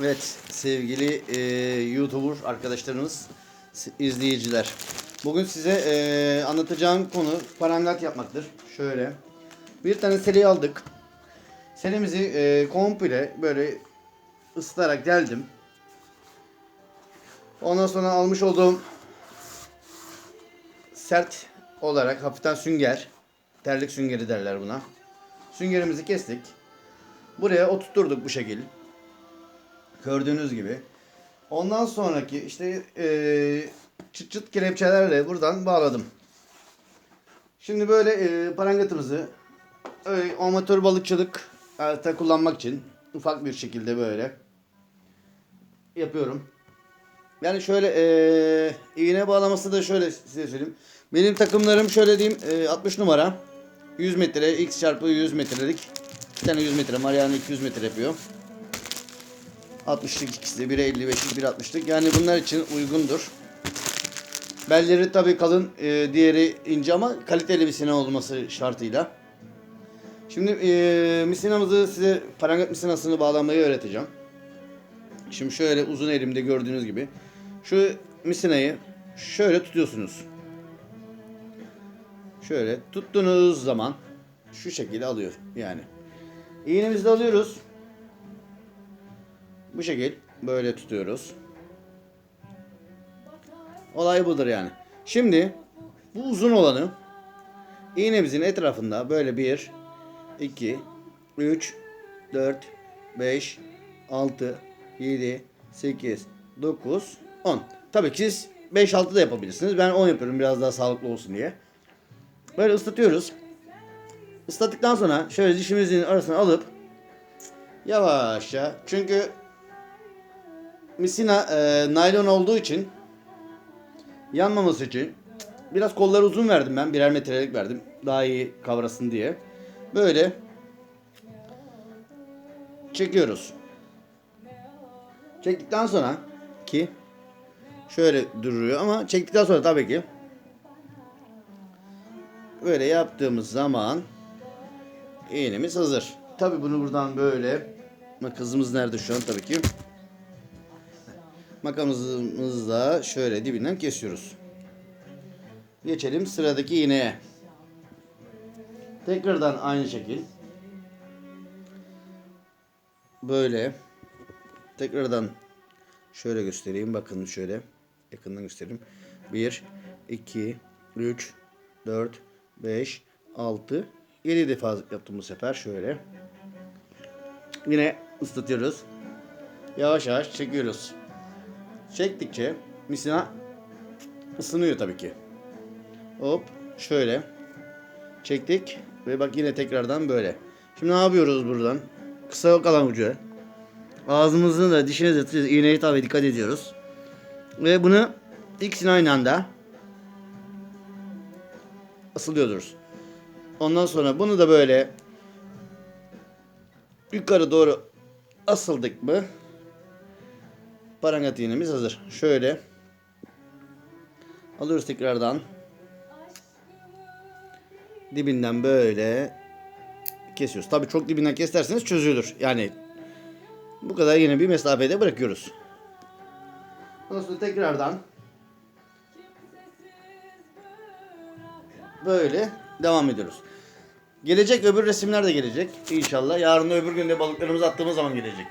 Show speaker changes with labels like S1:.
S1: Evet sevgili e, YouTuber arkadaşlarımız, izleyiciler. Bugün size e, anlatacağım konu parangat yapmaktır. Şöyle. Bir tane seri aldık. Serimizi e, komple böyle ısıtarak geldim. Ondan sonra almış olduğum sert olarak hafiften sünger. Terlik süngeri derler buna. Süngerimizi kestik. Buraya oturtturduk bu şekil. Gördüğünüz gibi. Ondan sonraki işte eee çıt çıt kelepçelerle buradan bağladım. Şimdi böyle eee parangatımızı öyle amatör balıkçılık alta kullanmak için ufak bir şekilde böyle yapıyorum. Yani şöyle eee iğne bağlaması da şöyle size söyleyeyim. Benim takımlarım şöyle diyeyim eee, 60 numara. 100 metre x çarpı 100 metrelik. Bir tane 100 metre Mariana 200 metre yapıyor. 60'lık ikisi de 1'e 55'lik 1'e 60'lık. Yani bunlar için uygundur. Belleri tabii kalın, e, diğeri ince ama kaliteli bir misina olması şartıyla. Şimdi e, misinamızı size parangat misinasını bağlamayı öğreteceğim. Şimdi şöyle uzun elimde gördüğünüz gibi. Şu misinayı şöyle tutuyorsunuz. Şöyle tuttuğunuz zaman şu şekilde alıyor yani. İğnemizi de alıyoruz. Bu şekil böyle tutuyoruz. Olay budur yani. Şimdi bu uzun olanı iğnemizin etrafında böyle 1 2 3 4 5 6 7 8 9 10. Tabii ki siz 5 6 da yapabilirsiniz. Ben 10 yapıyorum biraz daha sağlıklı olsun diye. Böyle ıslatıyoruz. Islattıktan sonra şöyle dişimizin arasına alıp yavaşça çünkü misina e, naylon olduğu için yanmaması için biraz kolları uzun verdim ben. Birer metrelik verdim. Daha iyi kavrasın diye. Böyle çekiyoruz. Çektikten sonra ki şöyle duruyor ama çektikten sonra tabii ki böyle yaptığımız zaman iğnemiz hazır. Tabii bunu buradan böyle makasımız nerede şu an tabii ki makamızla şöyle dibinden kesiyoruz. Geçelim sıradaki iğneye. Tekrardan aynı şekil. Böyle. Tekrardan şöyle göstereyim. Bakın şöyle. Yakından göstereyim. 1, 2, 3, 4, 5, 6, 7 defa yaptım bu sefer. Şöyle. Yine ıslatıyoruz. Yavaş yavaş çekiyoruz. Çektikçe misina ısınıyor tabii ki. Hop şöyle çektik ve bak yine tekrardan böyle. Şimdi ne yapıyoruz buradan? Kısa kalan ucu. Ağzımızın da dişine de tutacağız. iğneyi tabii dikkat ediyoruz. Ve bunu ikisini aynı anda asılıyoruz. Ondan sonra bunu da böyle yukarı doğru asıldık mı parangat iğnemiz hazır. Şöyle alıyoruz tekrardan dibinden böyle kesiyoruz. Tabii çok dibinden keserseniz çözülür. Yani bu kadar yine bir mesafede bırakıyoruz. Ondan sonra tekrardan böyle devam ediyoruz. Gelecek öbür resimler de gelecek inşallah. Yarın öbür günde balıklarımızı attığımız zaman gelecek.